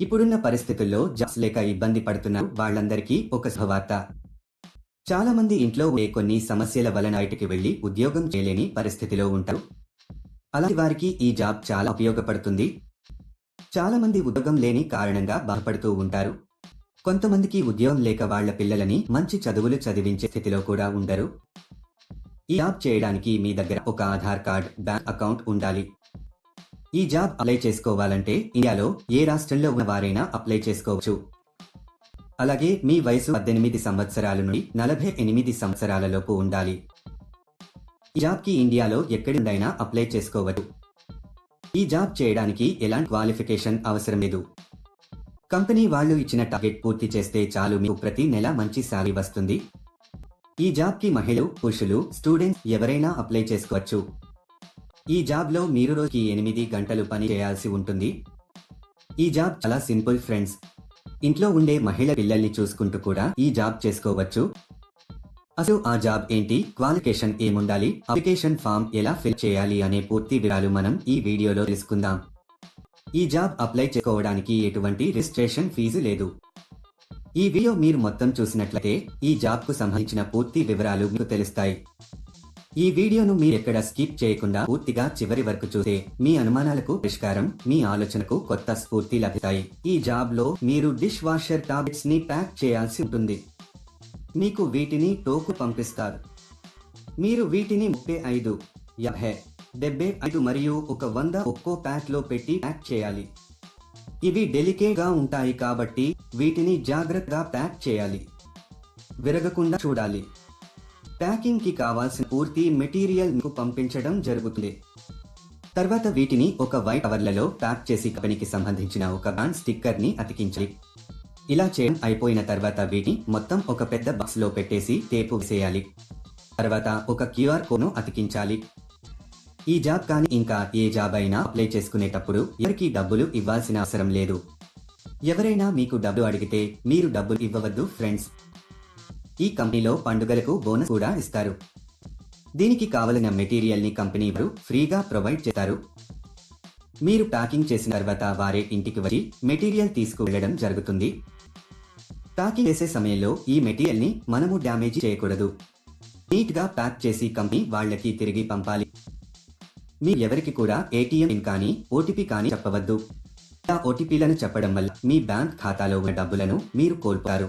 ఇప్పుడున్న పరిస్థితుల్లో జాబ్స్ లేక ఇబ్బంది పడుతున్న వాళ్ళందరికీ ఒక శుభవార్త. చాలా మంది ఇంట్లో ఉండే కొన్ని సమస్యల వలన బయటికి వెళ్ళి ఉద్యోగం చేయలేని పరిస్థితిలో ఉంటారు. అలాంటి వారికి ఈ జాబ్ చాలా ఉపయోగపడుతుంది. చాలా మంది ఉద్యోగం లేని కారణంగా బాధపడుతూ ఉంటారు. కొంతమందికి ఉద్యోగం లేక వాళ్ళ పిల్లలని మంచి చదువులు చదివించే స్థితిలో కూడా ఉండరు. ఈ జాబ్ చేయడానికి మీ దగ్గర ఒక ఆధార్ కార్డ్ బ్యాంక్ అకౌంట్ ఉండాలి. ఈ జాబ్ అప్లై చేసుకోవాలంటే ఇండియాలో ఏ రాష్ట్రంలో ఉన్న వారైనా అప్లై చేసుకోవచ్చు. అలాగే మీ వయసు పద్దెనిమిది సంవత్సరాల నుండి నలభై ఎనిమిది సంవత్సరాలలోపు ఉండాలి. ఈ జాబ్కి ఇండియాలో ఎక్కడుండైనా అప్లై చేసుకోవచ్చు. ఈ జాబ్ చేయడానికి ఎలాంటి క్వాలిఫికేషన్ అవసరం లేదు. కంపెనీ వాళ్ళు ఇచ్చిన టార్గెట్ పూర్తి చేస్తే చాలు మీకు ప్రతి నెల మంచి శాలరీ వస్తుంది. ఈ జాబ్కి మహిళలు పురుషులు స్టూడెంట్స్ ఎవరైనా అప్లై చేసుకోవచ్చు. ఈ జాబ్లో మీరు రోజుకి ఎనిమిది గంటలు పని చేయాల్సి ఉంటుంది. ఈ జాబ్ చాలా సింపుల్ ఫ్రెండ్స్. ఇంట్లో ఉండే మహిళ పిల్లల్ని చూసుకుంటూ కూడా ఈ జాబ్ చేసుకోవచ్చు. అసలు ఆ జాబ్ ఏంటి? క్వాలిఫికేషన్ ఏముండాలి? అప్లికేషన్ ఫామ్ ఎలా ఫిల్ చేయాలి అనే పూర్తి వివరాలు మనం ఈ వీడియోలో తెలుసుకుందాం. ఈ జాబ్ అప్లై చేసుకోవడానికి ఎటువంటి రిజిస్ట్రేషన్ ఫీజు లేదు. ఈ వీడియో మీరు మొత్తం చూసినట్లయితే ఈ జాబ్కు సంబంధించిన పూర్తి వివరాలు మీకు తెలుస్తాయి. ఈ వీడియోను మీరు ఎక్కడ స్కిప్ చేయకుండా పూర్తిగా చివరి వరకు చూస్తే మీ అనుమానాలకు పరిష్కారం మీ ఆలోచనకు కొత్త స్ఫూర్తి లభిస్తాయి. ఈ జాబ్లో మీరు డిష్ వాషర్ టాబ్లెట్స్ని ప్యాక్ చేయాల్సి ఉంటుంది. మీకు వీటిని టోకు పంపిస్తారు. మీరు వీటిని ముప్పై ఐదు యాభై డెబ్బై ఐదు మరియు ఒక వంద ఒక్కో ప్యాక్లో పెట్టి ప్యాక్ చేయాలి. ఇవి డెలికేట్గా ఉంటాయి కాబట్టి వీటిని జాగ్రత్తగా ప్యాక్ చేయాలి. విరగకుండా చూడాలి. ప్యాకింగ్కి కావాల్సిన పూర్తి మెటీరియల్ మీకు పంపించడం జరుగుతుంది. తర్వాత వీటిని ఒక వైట్ కవర్లలో ప్యాక్ చేసి కంపెనీకి సంబంధించిన ఒక బ్రాండ్ స్టిక్కర్ని అతికించాలి. ఇలా చేయడం అయిపోయిన తర్వాత వీటిని మొత్తం ఒక పెద్ద బాక్స్లో పెట్టేసి టేపు వేసేయాలి. తర్వాత ఒక క్యూఆర్ కోడ్ను అతికించాలి. ఈ జాబ్ కానీ ఇంకా ఏ జాబ్ అయినా అప్లై చేసుకునేటప్పుడు ఎవరికి డబ్బులు ఇవ్వాల్సిన అవసరం లేదు. ఎవరైనా మీకు డబ్బులు అడిగితే మీరు డబ్బులు ఇవ్వవద్దు ఫ్రెండ్స్. ఈ కంపెనీలో పండుగలకు బోనస్ కూడా ఇస్తారు. దీనికి కావలసిన మెటీరియల్ని కంపెనీ వారు ఫ్రీగా ప్రొవైడ్ చేస్తారు. మీరు ప్యాకింగ్ చేసిన తర్వాత వారే ఇంటికి వచ్చి మెటీరియల్ తీసుకువెళ్ళడం జరుగుతుంది. ప్యాకింగ్ చేసే సమయంలో ఈ మెటీరియల్ని మనము డ్యామేజ్ చేయకూడదు. నీట్గా ప్యాక్ చేసి కంపెనీ వాళ్ళకి తిరిగి పంపాలి. మీరు ఎవరికి కూడా ఏటీఎం పిన్ కానీ ఓటీపీ కానీ చెప్పవద్దు. ఇలా ఓటీపీలను చెప్పడం వల్ల మీ బ్యాంక్ ఖాతాలో ఉన్న డబ్బులను మీరు కోల్పోతారు.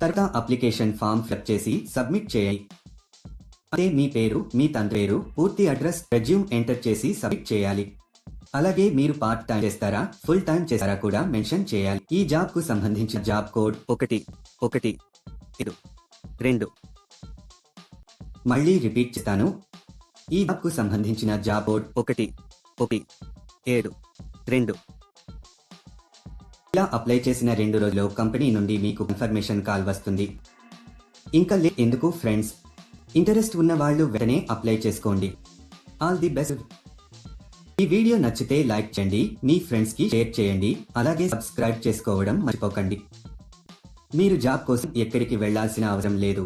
తర్వాత అప్లికేషన్ ఫామ్ ఫిల్ చేసి సబ్మిట్ చేయాలి అదే మీ పేరు మీ తండ్రి పేరు పూర్తి అడ్రస్ రెజ్యూమ్ ఎంటర్ చేసి సబ్మిట్ చేయాలి. అలాగే మీరు పార్ట్ టైం చేస్తారా ఫుల్ టైం చేస్తారా కూడా మెన్షన్ చేయాలి. ఈ జాబ్కు సంబంధించిన జాబ్ కోడ్ ఒకటి ఒకటి ఐదు రెండు. మళ్ళీ రిపీట్ చేస్తాను. ఈ జాబ్కు సంబంధించిన జాబ్ కోడ్ ఒకటి ఒకటి ఏడు రెండు. ఇలా అప్లై చేసిన రెండు రోజుల్లో కంపెనీ నుండి మీకు కన్ఫర్మేషన్ కాల్ వస్తుంది. ఇంకా లే ఎందుకు ఫ్రెండ్స్? ఇంటరెస్ట్ ఉన్న వాళ్ళు వెంటనే అప్లై చేసుకోండి. All the best. ఈ వీడియో నచ్చితే లైక్ చేయండి మీ ఫ్రెండ్స్కి షేర్ చేయండి అలాగే సబ్స్క్రైబ్ చేసుకోవడం మర్చిపోకండి. మీరు జాబ్ కోసం ఎక్కడికి వెళ్ళాల్సిన అవసరం లేదు.